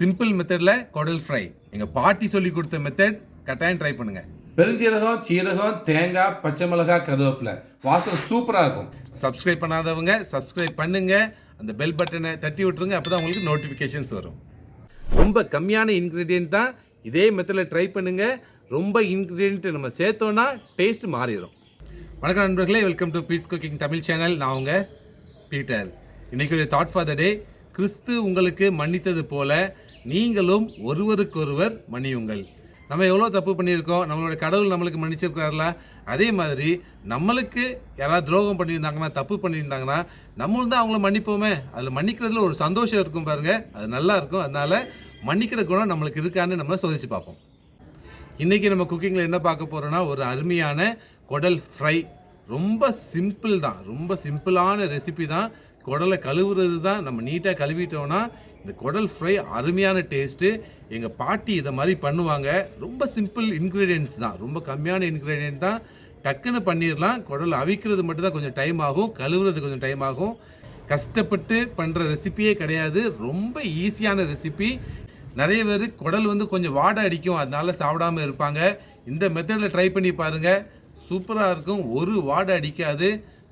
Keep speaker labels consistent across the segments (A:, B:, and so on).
A: Simple மெத்தடில் குடல் fry. எங்கள் பாட்டி சொல்லி கொடுத்த மெத்தட் கட்டாயம் ட்ரை பண்ணுங்கள்
B: பெருஞ்சீரகம் சீரகம் தேங்காய் பச்சை மிளகாய் கருவேப்பிலை. வாசம் சூப்பராக இருக்கும்.
A: சப்ஸ்கிரைப் பண்ணாதவங்க சப்ஸ்கிரைப் பண்ணுங்க. அந்த பெல் பட்டனை தட்டி விட்டுருங்க அப்போ தான் உங்களுக்கு நோட்டிஃபிகேஷன்ஸ் வரும். ரொம்ப கம்மியான இன்க்ரீடியன்ட் தான் இதே மெத்தடில் ட்ரை பண்ணுங்க. ரொம்ப இன்க்ரீடியன்ட் நம்ம சேர்த்தோன்னா டேஸ்ட் மாறிடும். வணக்கம் நண்பர்களே welcome to Pete's cooking Tamil channel நான் உங்க பீட்டர். இன்னைக்கு ஒரு தாட் ஃபார் த டே கிறிஸ்து உங்களுக்கு மன்னித்தது போல நீங்களும் ஒருவருக்கொருவர் மன்னியுங்கள். நம்ம எவ்வளோ தப்பு பண்ணியிருக்கோம்? நம்மளோட கடவுள் நம்மளுக்கு மன்னிச்சிருக்காருல? அதே மாதிரி நம்மளுக்கு யாராவது துரோகம் பண்ணியிருந்தாங்கன்னா தப்பு பண்ணியிருந்தாங்கன்னா நம்மளும் தான் அவங்கள மன்னிப்போமே. அதில் மன்னிக்கிறதுல ஒரு சந்தோஷம் இருக்கும் பாருங்கள் அது நல்லா இருக்கும். அதனால் மன்னிக்கிற குணம் நம்மளுக்கு இருக்கான்னு நம்ம சோதிச்சு பார்ப்போம். இன்றைக்கி நம்ம குக்கிங்கில் என்ன பார்க்க போகிறோன்னா ஒரு அருமையான குடல் ஃப்ரை. ரொம்ப சிம்பிள் தான். ரொம்ப சிம்பிளான ரெசிபி தான். குடலை கழுவுறது தான். நம்ம நீட்டாக கழுவிட்டோம்னா இந்த குடல் ஃப்ரை அருமையான டேஸ்ட்டு எங்கள் பாட்டி இதை மாதிரி பண்ணுவாங்க. ரொம்ப சிம்பிள் இன்க்ரீடியன்ஸ் தான். ரொம்ப கம்மியான இன்க்ரீடியன்ட் தான். டக்குன்னு பண்ணிடலாம். குடல் அவிக்கிறது மட்டும் தான் கொஞ்சம் டைம் ஆகும். கழுவுறது கொஞ்சம் டைம் ஆகும். கஷ்டப்பட்டு பண்ணுற ரெசிப்பியே கிடையாது. ரொம்ப ஈஸியான ரெசிபி நிறைய பேர் குடல் வந்து கொஞ்சம் வாடை அடிக்கும். அதனால சாப்பிடாம இருப்பாங்க. இந்த மெத்தடில் ட்ரை பண்ணி பாருங்க. சூப்பராக இருக்கும். ஒரு வாடை அடிக்காது.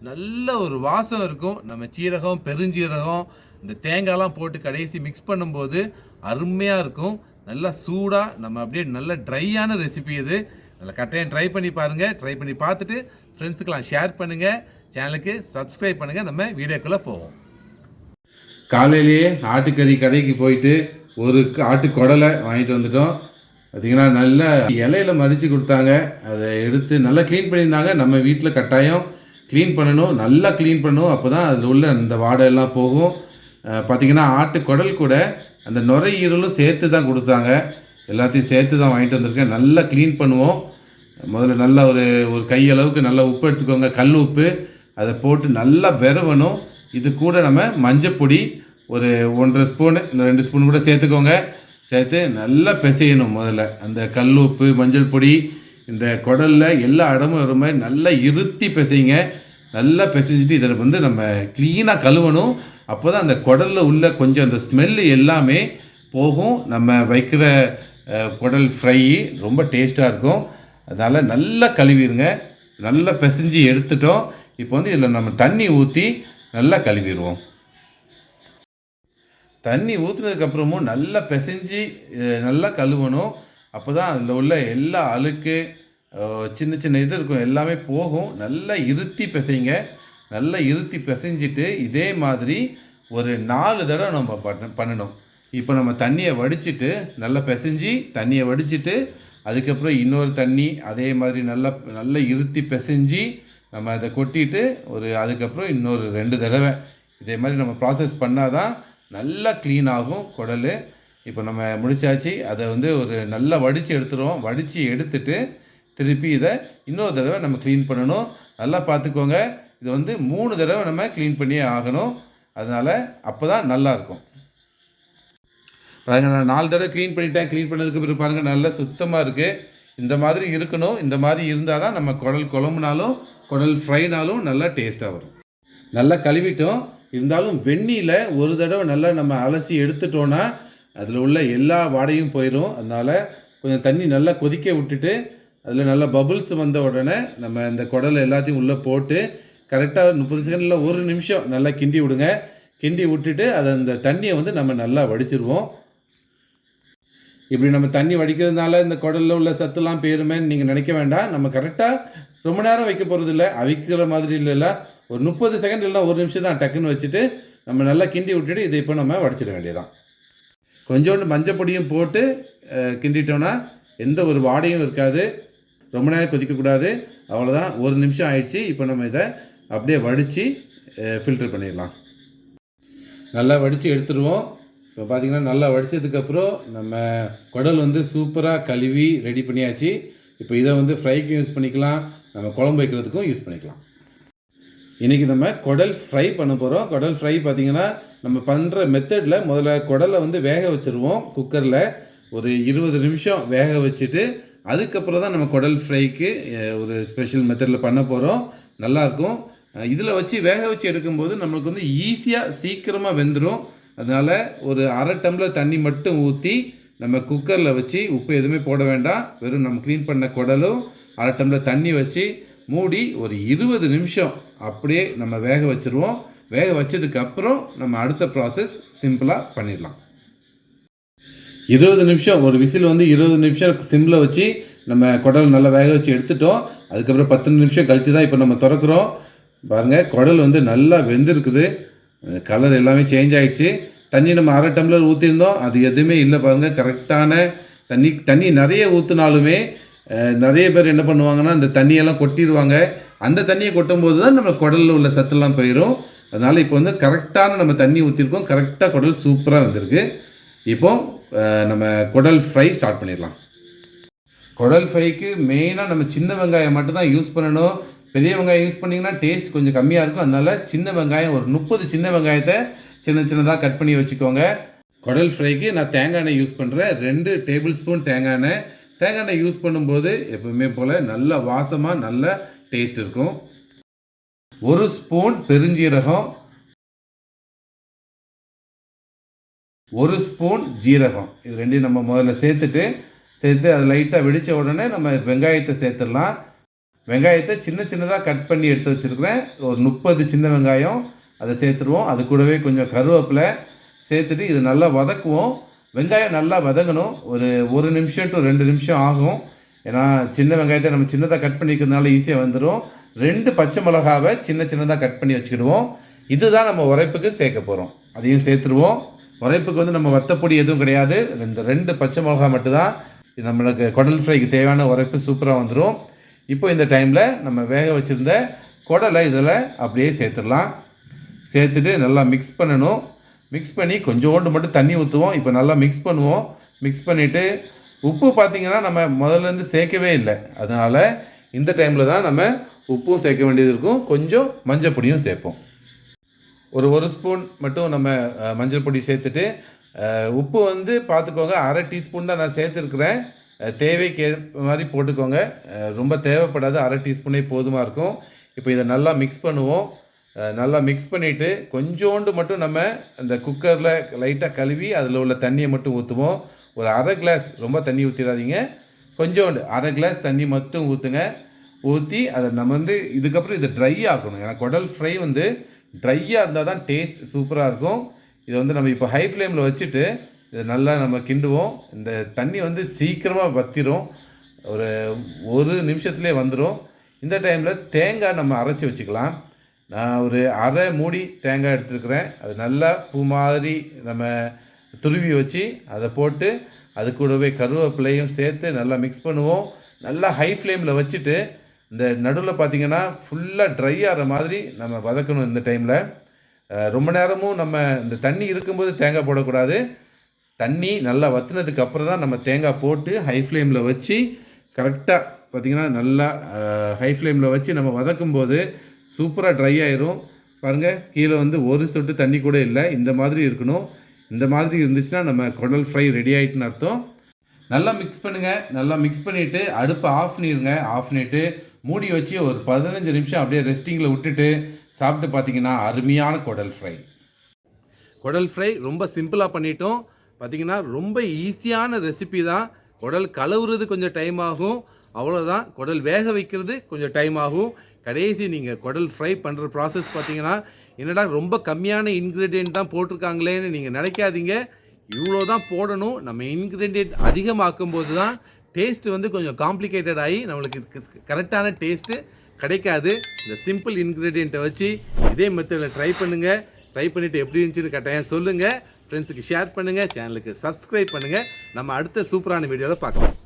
A: நல்ல ஒரு வாசம் இருக்கும். நம்ம சீரகம் பெருஞ்சீரகம் இந்த தேங்காய்லாம் போட்டு கடைசி மிக்ஸ் பண்ணும்போது அருமையாக இருக்கும். நல்லா சூடாக நம்ம அப்படியே நல்ல ட்ரையான ரெசிபி இது. நல்லா கட்டாயம் ட்ரை பண்ணி பாருங்கள் ட்ரை பண்ணி பார்த்துட்டு ஃப்ரெண்ட்ஸுக்கெல்லாம் ஷேர் பண்ணுங்கள் சேனலுக்கு சப்ஸ்கிரைப் பண்ணுங்கள் நம்ம வீடியோக்குள்ளே போவோம்.
B: காலையிலேயே ஆட்டுக்கறி கடைக்கு போயிட்டு ஒரு ஆட்டு குடலை வாங்கிட்டு வந்துட்டோம். பார்த்தீங்கன்னா நல்லா இலையில மடித்து கொடுத்தாங்க. அதை எடுத்து நல்லா க்ளீன் பண்ணியிருந்தாங்க. நம்ம வீட்டில் கட்டாயம் க்ளீன் பண்ணணும். நல்லா க்ளீன் பண்ணணும். அப்போ தான் அதில் உள்ள அந்த வாடை எல்லாம் போகும். பார்த்தீங்கன்னா ஆட்டு குடல் கூட அந்த நுரையீரலும் சேர்த்து தான் கொடுத்தாங்க. எல்லாத்தையும் சேர்த்து தான் வாங்கிட்டு வந்திருக்கேன். நல்லா க்ளீன் பண்ணுவோம். முதல்ல நல்லா ஒரு ஒரு கையளவுக்கு நல்லா உப்பு எடுத்துக்கோங்க. கல் உப்பு. அதை போட்டு நல்லா விரவணும். இது கூட நம்ம மஞ்சப்பொடி ஒரு ஒன்றரை ஸ்பூனு இல்லை ரெண்டு ஸ்பூன் கூட சேர்த்துக்கோங்க. சேர்த்து நல்லா பிசையணும் முதல்ல. அந்த கல் உப்பு மஞ்சள் பொடி இந்த குடலில் எல்லா இடமும் வர மாதிரி நல்லா இருத்தி பிசைங்க. நல்லா பிசைஞ்சிட்டு இதில் வந்து நம்ம க்ளீனாக கழுவணும். அப்போ தான் அந்த குடலில் உள்ள கொஞ்சம் அந்த ஸ்மெல்லு எல்லாமே போகும். நம்ம வைக்கிற குடல் ஃப்ரை ரொம்ப டேஸ்ட்டாக இருக்கும். அதனால் நல்லா கழுவிடுங்க நல்லா பிசைஞ்சு எடுத்துட்டோம். இப்போ வந்து இதில் நம்ம தண்ணி ஊற்றி நல்லா கழுவிடுவோம். தண்ணி ஊற்றுனதுக்கப்புறமும் நல்லா பிசைஞ்சு நல்லா கழுவணும். அப்போ தான் அதில் உள்ள எல்லா அழுக்கு சின்ன சின்ன இது இருக்கும். எல்லாமே போகும். நல்லா இருத்தி பிசைங்க. நல்லா இருத்தி பிசைஞ்சிட்டு இதே மாதிரி ஒரு நாலு தடவை நம்ம பண்ண பண்ணணும். இப்போ நம்ம தண்ணியை வடிச்சிட்டு நல்லா பிசைஞ்சு தண்ணியை வடிச்சிட்டு அதுக்கப்புறம் இன்னொரு தண்ணி அதே மாதிரி நல்லா நல்லா இருத்தி பிசைஞ்சு நம்ம அதை கொட்டிட்டு ஒரு அதுக்கப்புறம் இன்னொரு ரெண்டு தடவை. இதே மாதிரி நம்ம ப்ராசஸ் பண்ணால் தான் நல்லா க்ளீன் ஆகும் குடல். இப்போ நம்ம முடிச்சாச்சு. அதை வந்து ஒரு நல்லா வடித்து எடுத்துருவோம். வடித்து எடுத்துட்டு திருப்பி இதை இன்னொரு தடவை நம்ம க்ளீன் பண்ணணும். நல்லா பார்த்துக்கோங்க. இது வந்து மூணு தடவை நம்ம க்ளீன் பண்ணியே ஆகணும். அதனால் அப்போ தான் நல்லாயிருக்கும் பாருங்க நான் நாலு தடவை க்ளீன் பண்ணிட்டேன். க்ளீன் பண்ணதுக்கு பிறகு பாருங்கள் நல்லா சுத்தமாக இருக்குது இந்த மாதிரி இருக்கணும். இந்த மாதிரி இருந்தால் தான் நம்ம குடல் குழம்புனாலும் குடல் ஃப்ரைனாலும் நல்லா டேஸ்ட்டாக வரும். நல்லா கழுவிட்டோம். இருந்தாலும் வெந்நியில் ஒரு தடவை நல்லா நம்ம அலசி எடுத்துட்டோன்னா அதில் உள்ள எல்லா வாடையும் போயிடும் அதனால் கொஞ்சம் தண்ணி நல்லா கொதிக்க விட்டுட்டு அதில் நல்லா பபுள்ஸ் வந்த உடனே நம்ம இந்த குடல் எல்லாத்தையும் உள்ளே போட்டு கரெக்டாக முப்பது செகண்டில் ஒரு நிமிஷம் நல்லா கிண்டி விடுங்க. கிண்டி விட்டுட்டு அதை அந்த தண்ணியை வந்து நம்ம நல்லா வடிச்சிருவோம். இப்படி நம்ம தண்ணி வடிக்கிறதுனால இந்த குடலில் உள்ள சத்துலாம் போயிருமேன்னு நீங்கள் நினைக்க வேண்டாம். நம்ம கரெக்டாக ரொம்ப நேரம் வைக்க போகிறது இல்லை அவிக்கிற மாதிரி இல்லைல்ல. ஒரு முப்பது செகண்ட் இல்லை ஒரு நிமிஷம் தான் டக்குன்னு வச்சுட்டு நம்ம நல்லா கிண்டி விட்டுட்டு இதை இப்போ நம்ம வடிச்சிட வேண்டியதான் கொஞ்சோண்டு மஞ்சள் பொடியும் போட்டு அஹ், கிண்டிட்டோன்னா எந்த ஒரு வாடையும் இருக்காது. ரொம்ப நேரம் கொதிக்கக்கூடாது. அவ்வளோதான் ஒரு நிமிஷம் ஆயிடுச்சு. இப்போ நம்ம இதை அப்படியே வடித்து ஃபில்டர் பண்ணிடலாம். நல்லா வடித்து எடுத்துருவோம். இப்போ பார்த்தீங்கன்னா நல்லா வடித்ததுக்கப்புறம் நம்ம குடல் வந்து சூப்பராக கழுவி ரெடி பண்ணியாச்சு. இப்போ இதை வந்து ஃப்ரைக்கும் யூஸ் பண்ணிக்கலாம். நம்ம குழம்பு வைக்கிறதுக்கும் யூஸ் பண்ணிக்கலாம். இன்றைக்கி நம்ம குடல் ஃப்ரை பண்ண போகிறோம் குடல் ஃப்ரை பார்த்திங்கன்னா நம்ம பண்ணுற மெத்தடில் முதல்ல குடலை வந்து வேக வச்சுருவோம். குக்கரில் ஒரு இருபது நிமிஷம் வேக வச்சுட்டு அதுக்கப்புறம் தான் நம்ம குடல் ஃப்ரைக்கு ஒரு ஸ்பெஷல் மெத்தடில் பண்ண போகிறோம் நல்லாயிருக்கும் இதில் வச்சு வேக வச்சு எடுக்கும்போது நம்மளுக்கு வந்து ஈஸியாக சீக்கிரமாக வெந்துடும் அதனால் ஒரு அரை டம்ளர் தண்ணி மட்டும் ஊற்றி நம்ம குக்கரில் வச்சு உப்பு எதுவுமே போட வேண்டாம். வெறும் நம்ம க்ளீன் பண்ண குடலும் அரை டம்ளர் தண்ணி வச்சு மூடி ஒரு இருபது நிமிஷம் அப்படியே நம்ம வேக வச்சுருவோம். வேக வச்சதுக்கப்புறம் நம்ம அடுத்த ப்ராசஸ் சிம்பிளாக பண்ணிடலாம். இருபது நிமிஷம் ஒரு விசில் வந்து இருபது நிமிஷம் சிம்மில் வச்சு நம்ம குடல் நல்லா வேக வச்சு எடுத்துட்டோம். அதுக்கப்புறம் பத்து நிமிஷம் கழிச்சு தான் இப்போ நம்ம திறக்கிறோம். பாருங்கள் குடல் வந்து நல்லா வெந்திருக்குது. கலர் எல்லாமே சேஞ்ச் ஆகிடுச்சு தண்ணி நம்ம அரை டம்ளர் ஊற்றிருந்தோம் அது எதுவுமே இல்லை பாருங்கள் கரெக்டான தண்ணி. தண்ணி நிறைய ஊற்றினாலுமே நிறைய பேர் என்ன பண்ணுவாங்கன்னா அந்த தண்ணியெல்லாம் கொட்டிடுவாங்க அந்த தண்ணியை கொட்டும் போது தான் நம்ம குடலில் உள்ள சத்தெல்லாம் போயிடும் அதனால் இப்போ வந்து கரெக்டான நம்ம தண்ணி ஊற்றிருக்கோம் கரெக்டாக குடல் சூப்பராக வந்திருக்கு. இப்போ நம்ம குடல் ஃப்ரை ஸ்டார்ட் பண்ணிடலாம். குடல் ஃப்ரைக்கு மெயினாக நம்ம சின்ன வெங்காயம் மட்டும் தான் யூஸ் பண்ணணும். பெரிய வெங்காயம் யூஸ் பண்ணிங்கன்னா டேஸ்ட் கொஞ்சம் கம்மியாக இருக்கும். அதனால் சின்ன வெங்காயம் ஒரு முப்பது சின்ன வெங்காயத்தை சின்ன சின்னதாக கட் பண்ணி வச்சுக்கோங்க. குடல் ஃப்ரைக்கு நான் தேங்காய் எண்ணெய் யூஸ் பண்ணுறேன் ரெண்டு டேபிள் ஸ்பூன் தேங்காய் எண்ணெய். தேங்காய் எண்ணெய் யூஸ் பண்ணும்போது எப்பவுமே போல் நல்ல வாசமாக நல்ல டேஸ்ட் இருக்கும். ஒரு ஸ்பூன் பெருஞ்சீரகம். ஒரு ஸ்பூன் ஜீரகம். இது ரெண்டையும் நம்ம முதல்ல சேர்த்துட்டு சேர்த்து அது லைட்டாக வெடித்த உடனே நம்ம வெங்காயத்தை சேர்த்துடலாம். வெங்காயத்தை சின்ன சின்னதாக கட் பண்ணி எடுத்து வச்சுருக்கிறேன். ஒரு முப்பது சின்ன வெங்காயம் அதை சேர்த்துருவோம். அது கூடவே கொஞ்சம் கருவேப்பிலை சேர்த்துட்டு இது நல்லா வதக்குவோம். வெங்காயம் நல்லா வதங்கணும். ஒரு ஒரு நிமிஷம் டு ரெண்டு நிமிஷம் ஆகும். ஏன்னா சின்ன வெங்காயத்தை நம்ம சின்னதாக கட் பண்ணிக்கிறதுனால ஈஸியாக வந்துடும் ரெண்டு பச்சை மிளகாவை சின்ன சின்னதாக கட் பண்ணி வச்சுக்கிடுவோம். இதுதான் நம்ம உரைப்புக்கு சேர்க்க போகிறோம் அதையும் சேர்த்துருவோம். உரைப்புக்கு வந்து நம்ம வத்தப்பொடி எதுவும் கிடையாது. ரெண்டு ரெண்டு பச்சை மிளகா மட்டும்தான். இது நம்மளுக்கு குடல் ஃப்ரைக்கு தேவையான உரைப்பு சூப்பராக வந்துடும் இப்போ இந்த டைமில் நம்ம வேக வச்சுருந்த குடலை இதில் அப்படியே சேர்த்துடலாம். சேர்த்துட்டு நல்லா மிக்ஸ் பண்ணணும். மிக்ஸ் பண்ணி கொஞ்சோண்டு மட்டும் தண்ணி ஊற்றுவோம் இப்போ நல்லா மிக்ஸ் பண்ணுவோம். மிக்ஸ் பண்ணிவிட்டு உப்பு பார்த்திங்கன்னா நம்ம முதல்லேருந்து சேர்க்கவே இல்லை. அதனால் இந்த டைமில் தான் நம்ம உப்பும் சேர்க்க வேண்டியது இருக்கும். கொஞ்சம் மஞ்சள் பொடியும் சேர்ப்போம். ஒரு ஒரு ஸ்பூன் மட்டும் நம்ம மஞ்சள் பொடி சேர்த்துட்டு உப்பு வந்து பார்த்துக்கோங்க. அரை டீஸ்பூன் தான் நான் சேர்த்துருக்குறேன். தேவைக்கு ஏற்ப மாதிரி போட்டுக்கோங்க. ரொம்ப தேவைப்படாது அரை டீஸ்பூனே போதுமாக இருக்கும். இப்போ இதை நல்லா மிக்ஸ் பண்ணுவோம். நல்லா மிக்ஸ் பண்ணிவிட்டு கொஞ்சோண்டு மட்டும் நம்ம அந்த குக்கரில் லைட்டாக கழுவி அதில் உள்ள தண்ணியை மட்டும் ஊற்றுவோம் ஒரு அரை கிளாஸ் ரொம்ப தண்ணி ஊற்றிடாதீங்க கொஞ்சோண்டு அரை கிளாஸ் தண்ணி மட்டும் ஊற்றுங்க ஊற்றி அதை நம்ம வந்து இதுக்கப்புறம் இதை ட்ரை ஆக்கணும். ஏன்னா குடல் ஃப்ரை வந்து ட்ரையாக இருந்தால் தான் டேஸ்ட் சூப்பராக இருக்கும். இதை வந்து நம்ம இப்போ ஹை ஃப்ளேமில் வச்சுட்டு இதை நல்லா நம்ம கிண்டுவோம். இந்த தண்ணி வந்து சீக்கிரமாக வத்திரும். ஒரு ஒரு நிமிஷத்துலேயே வந்துடும் இந்த டைமில் தேங்காய் நம்ம அரைச்சி வச்சுக்கலாம். நான் ஒரு அரை மூடி தேங்காய் எடுத்துருக்குறேன். அது நல்லா பூ மாதிரி நம்ம துருவி வச்சு அதை போட்டு அது கூடவே கருவேப்பிலையும் சேர்த்து நல்லா மிக்ஸ் பண்ணுவோம். நல்லா ஹை ஃப்ளேமில் வச்சுட்டு இந்த நடுவில் பார்த்தீங்கன்னா ஃபுல்லாக ட்ரை ஆகிற மாதிரி நம்ம வதக்கணும் இந்த டைமில். ரொம்ப நேரமும் நம்ம இந்த தண்ணி இருக்கும்போது தேங்காய் போடக்கூடாது. தண்ணி நல்லா வற்றினதுக்கு அப்புறம் தான் நம்ம தேங்காய் போட்டு ஹை ஃப்ளேமில் வச்சு கரெக்டாக பார்த்திங்கன்னா நல்லா ஹை ஃப்ளேமில் வச்சு நம்ம வதக்கும் போது சூப்பராக ட்ரை ஆயிரும். பாருங்கள் கீழே வந்து ஒரு சொட்டு தண்ணி கூட இல்லை. இந்த மாதிரி இருக்கணும். இந்த மாதிரி இருந்துச்சுன்னா நம்ம குடல் ஃப்ரை ரெடி ஆகிட்டுன்னு அர்த்தம். நல்லா மிக்ஸ் பண்ணுங்கள் நல்லா மிக்ஸ் பண்ணிவிட்டு அடுப்பை ஆஃப் பண்ணிடுங்க ஆஃப் பண்ணிவிட்டு மூடி வச்சு ஒரு பதினஞ்சு நிமிஷம் அப்படியே ரெஸ்டிங்கில் விட்டுட்டு சாப்பிட்டு பார்த்தீங்கன்னா அருமையான குடல் ஃப்ரை
A: குடல் ஃப்ரை ரொம்ப சிம்பிளாக பண்ணிட்டோம். பார்த்தீங்கன்னா ரொம்ப ஈஸியான ரெசிபி தான். குடல் கழுவுறது கொஞ்சம் டைம் ஆகும். அவ்வளோதான் குடல் வேக வைக்கிறது கொஞ்சம் டைம் ஆகும். கடைசி நீங்கள் குடல் ஃப்ரை பண்ணுற ப்ராசஸ் பார்த்தீங்கன்னா என்னடா ரொம்ப கம்மியான இன்க்ரீடியன்ட் தான் போட்டிருக்காங்களேன்னு நீங்கள் நினைக்காதீங்க. இவ்வளோ தான் போடணும். நம்ம இன்க்ரீடியன்ட் அதிகமாக்கும் போது தான் டேஸ்ட்டு வந்து கொஞ்சம் காம்ப்ளிகேட்டட் ஆகி நம்மளுக்கு கரெக்டான டேஸ்ட்டு கிடைக்காது. இந்த சிம்பிள் இன்க்ரீடியண்ட்டை வச்சு இதே மெத்தடில் ட்ரை பண்ணுங்கள் ட்ரை பண்ணிவிட்டு எப்படி இருந்துச்சுன்னு கட்டாயம் சொல்லுங்கள் ஃப்ரெண்ட்ஸுக்கு ஷேர் பண்ணுங்கள் சேனலுக்கு சப்ஸ்கிரைப் பண்ணுங்கள் நம்ம அடுத்த சூப்பரான வீடியோவில் பார்க்கலாம்.